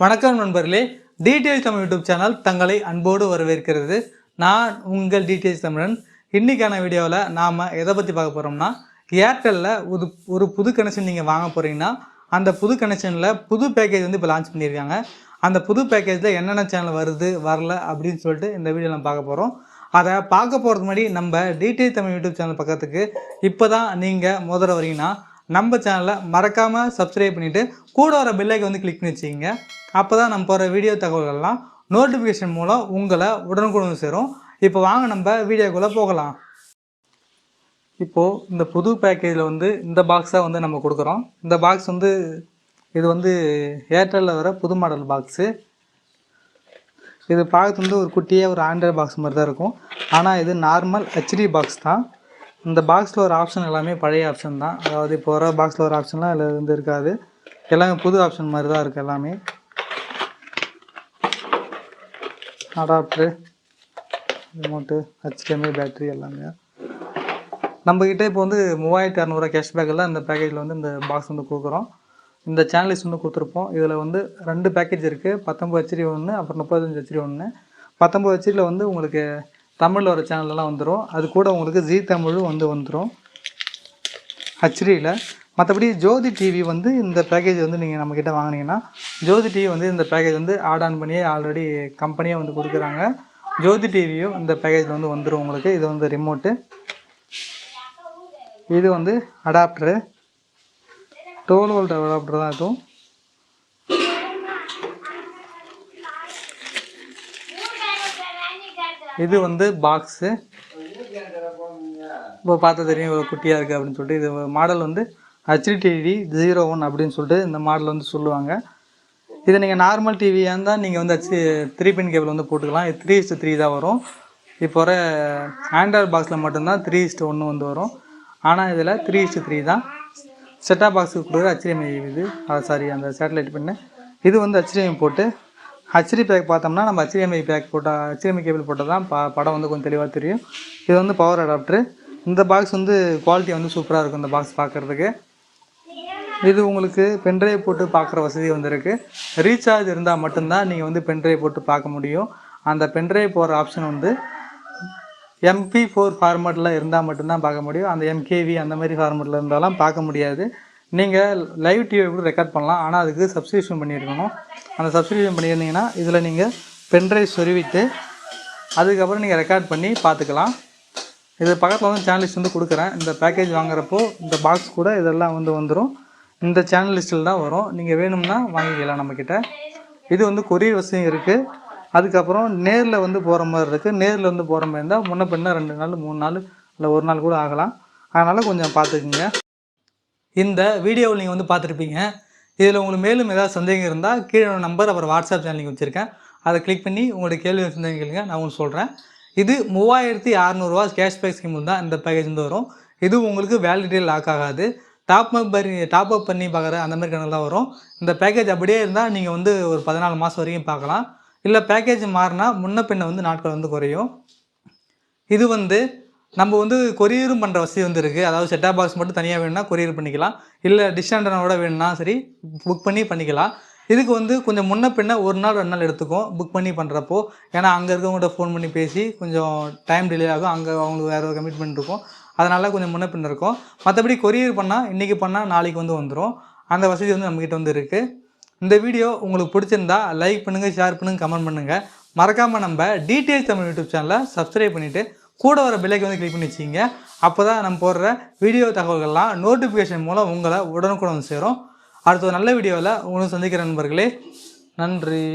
வணக்கம் நண்பர்களே. Details Tamil YouTube channel தங்களை அன்போடு வரவேற்கிறது. நான் உங்கள் டீட்டெயில்ஸ் தமிழன். இன்றைக்கான வீடியோவில் நாம் எதை பற்றி பார்க்க போகிறோம்னா ஏர்டெல்லில் ஒரு ஒரு புது கனெக்ஷன் நீங்கள் வாங்க போகிறீங்கன்னா அந்த புது கனெக்ஷனில் புது பேக்கேஜ் வந்து இப்போ லான்ச் பண்ணியிருக்காங்க. அந்த புது பேக்கேஜில் என்னென்ன சேனல் வருது வரல அப்படின்னு சொல்லிட்டு இந்த வீடியோ நம்ம பார்க்க போகிறோம் அதை பார்க்க போகிறது முன்னாடி நம்ம டீட்டெயில் தமிழ் யூடியூப் சேனல் பக்கத்துக்கு இப்போ தான் நீங்கள் முதல்ல வரீங்கன்னா நம்ம சேனலை மறக்காமல் சப்ஸ்கிரைப் பண்ணிவிட்டு கூட வர பெல்லைக்கு வந்து கிளிக் பண்ணி வச்சுக்கிங்க. அப்போ தான் நம்ம போகிற வீடியோ தகவல்கள்லாம் நோட்டிஃபிகேஷன் மூலம் உங்களை உடனுக்குடன் சேரும். இப்போ வாங்க நம்ம வீடியோக்குள்ளே போகலாம். இப்போது இந்த புது பேக்கேஜில் வந்து இந்த பாக்ஸை வந்து நம்ம கொடுக்குறோம். இந்த பாக்ஸ் வந்து இது வந்து ஏர்டெல்லில் வர புது மாடல் பாக்ஸு இது பார்க்கறது வந்து ஒரு குட்டியாக ஒரு ஆண்ட்ராய்ட் பாக்ஸ் மாதிரி தான் இருக்கும். ஆனால் இது நார்மல் ஹெச்டி பாக்ஸ் தான். இந்த பாக்ஸில் ஒரு ஆப்ஷன் எல்லாமே பழைய ஆப்ஷன் தான். அதாவது இப்போ வர பாக்ஸில் ஒரு ஆப்ஷன்லாம் இதில் வந்து இருக்காது. எல்லாமே புது ஆப்ஷன் மாதிரி தான் இருக்குது எல்லாமே. அடாப்டரு ரிமோட்டு ஹெச்டிஎம்ஐ பேட்டரி எல்லாமே. நம்மக்கிட்ட இப்போ வந்து மூவாயிரத்தி இரநூறுவா கேஷ்பேக்கில் இந்த பேக்கேஜில் வந்து இந்த பாக்ஸ் வந்து கொடுக்குறோம். இந்த சேனலிஸ் வந்து கொடுத்துருப்போம். இதில் வந்து ரெண்டு பேக்கேஜ் இருக்குது பத்தொம்பது ஹெச்டி ஒன்று அப்புறம் முப்பத்தஞ்சு ஹெச்டி ஒன்று பத்தொம்பது ஹெச்டியில் வந்து உங்களுக்கு தமிழில் வர சேனல்லாம் வந்துடும் அது கூட உங்களுக்கு ஜீ தமிழும் வந்து வந்துடும் ஹெச்டியில் மற்றபடி ஜோதி டிவி வந்து இந்த பேக்கேஜ் வந்து நீங்கள் நம்மக்கிட்ட வாங்கினீங்கன்னா ஜோதி டிவி வந்து இந்த பேக்கேஜ் வந்து ஆட் ஆன் பண்ணியே ஆல்ரெடி கம்பெனியே வந்து கொடுக்குறாங்க. ஜோதி டிவியும் இந்த பேக்கேஜில் வந்து வந்துடும் உங்களுக்கு. இது வந்து ரிமோட்டு இது வந்து அடாப்டரு டோல் வோல்ட் அடாப்டர் தான் இதுவும் இது வந்து பாக்ஸு இப்போ பார்த்தா தெரியும் இவ்வளோ குட்டியாக இருக்குது அப்படின்னு சொல்லிட்டு. இது மாடல் வந்து ஹெச்டிடிவி ஜீரோ ஒன் அப்படின்னு சொல்லிட்டு இந்த மாடல் வந்து சொல்லுவாங்க. இது நீங்கள் நார்மல் டிவியாக இருந்தால் நீங்கள் வந்து ஹெச் த்ரீ பின் கேபிள் வந்து போட்டுக்கலாம். இது த்ரீ இஸ்ட்டு த்ரீ தான் வரும். இப்போ வர ஆண்ட்ராய்ட் பாக்ஸில் மட்டும்தான் த்ரீ இஸ்ட்டு ஒன்று வந்து வரும். ஆனால் இதில் த்ரீ இஸ்ட்டு த்ரீ தான். செட்டாப் பாக்ஸுக்கு கொடுக்குற ஹெச்டிஎம்ஐ இது. சாரி அந்த சேட்டலைட் பின்னு இது வந்து ஹெச்டிஎம்ஐ போட்டு ஹெச்டி பேக் பார்த்தோம்னா நம்ம ஹச்டிஎம்ஐ பேக் போட்டால் ஹச்டிஎம்ஐ கேபிள் போட்டால் தான் பா படம் வந்து கொஞ்சம் தெளிவாக தெரியும். இது வந்து பவர் அடாப்டரு இந்த பாக்ஸ் வந்து குவாலிட்டி வந்து சூப்பராக இருக்கும் இந்த பாக்ஸ் பார்க்குறதுக்கு. இது உங்களுக்கு பென்ட்ரைவ் போட்டு பார்க்குற வசதி வந்து இருக்குது ரீசார்ஜ் இருந்தால் மட்டும்தான் நீங்கள் வந்து பென்ட்ரைவ் போட்டு பார்க்க முடியும். அந்த பென்ட்ரைவ் போகிற ஆப்ஷன் வந்து எம்பி ஃபோர் ஃபார்மேட்டில் இருந்தால் மட்டும்தான் பார்க்க முடியும். அந்த எம்கேவி அந்த மாதிரி ஃபார்மேட்டில் இருந்தாலும் பார்க்க முடியாது. நீங்கள் லைவ் டிவி கூட ரெக்கார்ட் பண்ணலாம். ஆனால் அதுக்கு சப்ஸ்கிரிப்ஷன் பண்ணியிருக்கணும். அந்த சப்ஸ்கிரிப்ஷன் பண்ணியிருந்தீங்கன்னா இதில் நீங்கள் பென்ட்ரைவ் சொருவிட்டு அதுக்கப்புறம் நீங்கள் ரெக்கார்ட் பண்ணி பார்த்துக்கலாம். இது பக்கத்தில் வந்து சேனல் லிஸ்ட் வந்து கொடுக்குறேன். இந்த பேக்கேஜ் வாங்குறப்போ இந்த பாக்ஸ் கூட இதெல்லாம் வந்து வந்துடும் இந்த சேனல் லிஸ்ட்டில் தான் வரும். நீங்கள் வேணும்னா வாங்கிக்கலாம் நம்மக்கிட்ட இது வந்து கொரியர் வசதியும் இருக்குது அதுக்கப்புறம் நேரில் வந்து போகிற மாதிரி இருக்குது நேரில் வந்து போகிற மாதிரி இருந்தால் முன்ன பின்ன ரெண்டு நாள் மூணு நாள் இல்லை ஒரு நாள் கூட ஆகலாம். அதனால் கொஞ்சம் பார்த்துக்குங்க. இந்த வீடியோவில் நீங்கள் வந்து பார்த்துருப்பீங்க. இதில் உங்களுக்கு மேலும் ஏதாவது சந்தேகம் இருந்தால் கீழே நம்பர் அப்புறம் வாட்ஸ்அப் சேனல் லிங்க் வச்சுருக்கேன். அதை கிளிக் பண்ணி உங்களுடைய கேள்வி சந்தேகம் கேளுங்க. நான் உங்களுக்கு சொல்கிறேன் இது மூவாயிரத்தி அறநூறுவா கேஷ்பேக் ஸ்கீம் தான் இந்த பேக்கேஜ் வந்து வரும். இது உங்களுக்கு வேலிடிட்டி லாக் ஆகாது. டாப் அப் பண்ணி டாப் அப் பண்ணி பார்க்குற அந்த மாதிரி கணக்கு தான் வரும். இந்த பேக்கேஜ் அப்படியே இருந்தால் நீங்கள் வந்து ஒரு பதினாலு மாதம் வரைக்கும் பார்க்கலாம். இல்லை பேக்கேஜ் மாறினா முன்ன பின்ன வந்து நாட்கள் வந்து குறையும். இது வந்து நம்ம வந்து கொரியரும் பண்ணுற வசதி வந்து இருக்குது அதாவது செட்டாப் பாக்ஸ் மட்டும் தனியாக வேணும்னா கொரியர் பண்ணிக்கலாம். இல்லை டிஸ்டாண்டனோட வேணும்னா சரி புக் பண்ணி பண்ணிக்கலாம். இதுக்கு வந்து கொஞ்சம் முன்ன பின்ன ஒரு நாள் ரெண்டு நாள் எடுத்துக்கும். புக் பண்ணி பண்ணுறப்போ ஏன்னா அங்கே இருக்கவங்கள்ட்ட ஃபோன் பண்ணி பேசி கொஞ்சம் டைம் டிலே ஆகும். அங்கே அவங்களுக்கு வேறு ஒரு கமிட்மெண்ட் இருக்கும். அதனால் கொஞ்சம் முன்ன பின்ன இருக்கும். மற்றபடி கொரியர் பண்ணால் இன்றைக்கி பண்ணால் நாளைக்கு வந்து வந்துடும் அந்த வசதி வந்து நம்மக்கிட்ட வந்து இருக்குது இந்த வீடியோ உங்களுக்கு பிடிச்சிருந்தா லைக் பண்ணுங்கள் ஷேர் பண்ணுங்கள் கமெண்ட் பண்ணுங்கள் மறக்காமல் நம்ம டீட்டெயில்ஸ் தமிழ் யூடியூப் சேனலை சப்ஸ்கிரைப் பண்ணிவிட்டு கூட வர பெல்லைக்கு வந்து கிளிக் பண்ணி வச்சிங்க அப்போ தான் நம்ம போடுற வீடியோ தகவல்கள்லாம் நோட்டிஃபிகேஷன் மூலம் உங்களை உடனுக்குடன் வந்து சேரும். அடுத்த ஒரு நல்ல வீடியோவில் உங்களை சந்திக்கிற நண்பர்களே நன்றி.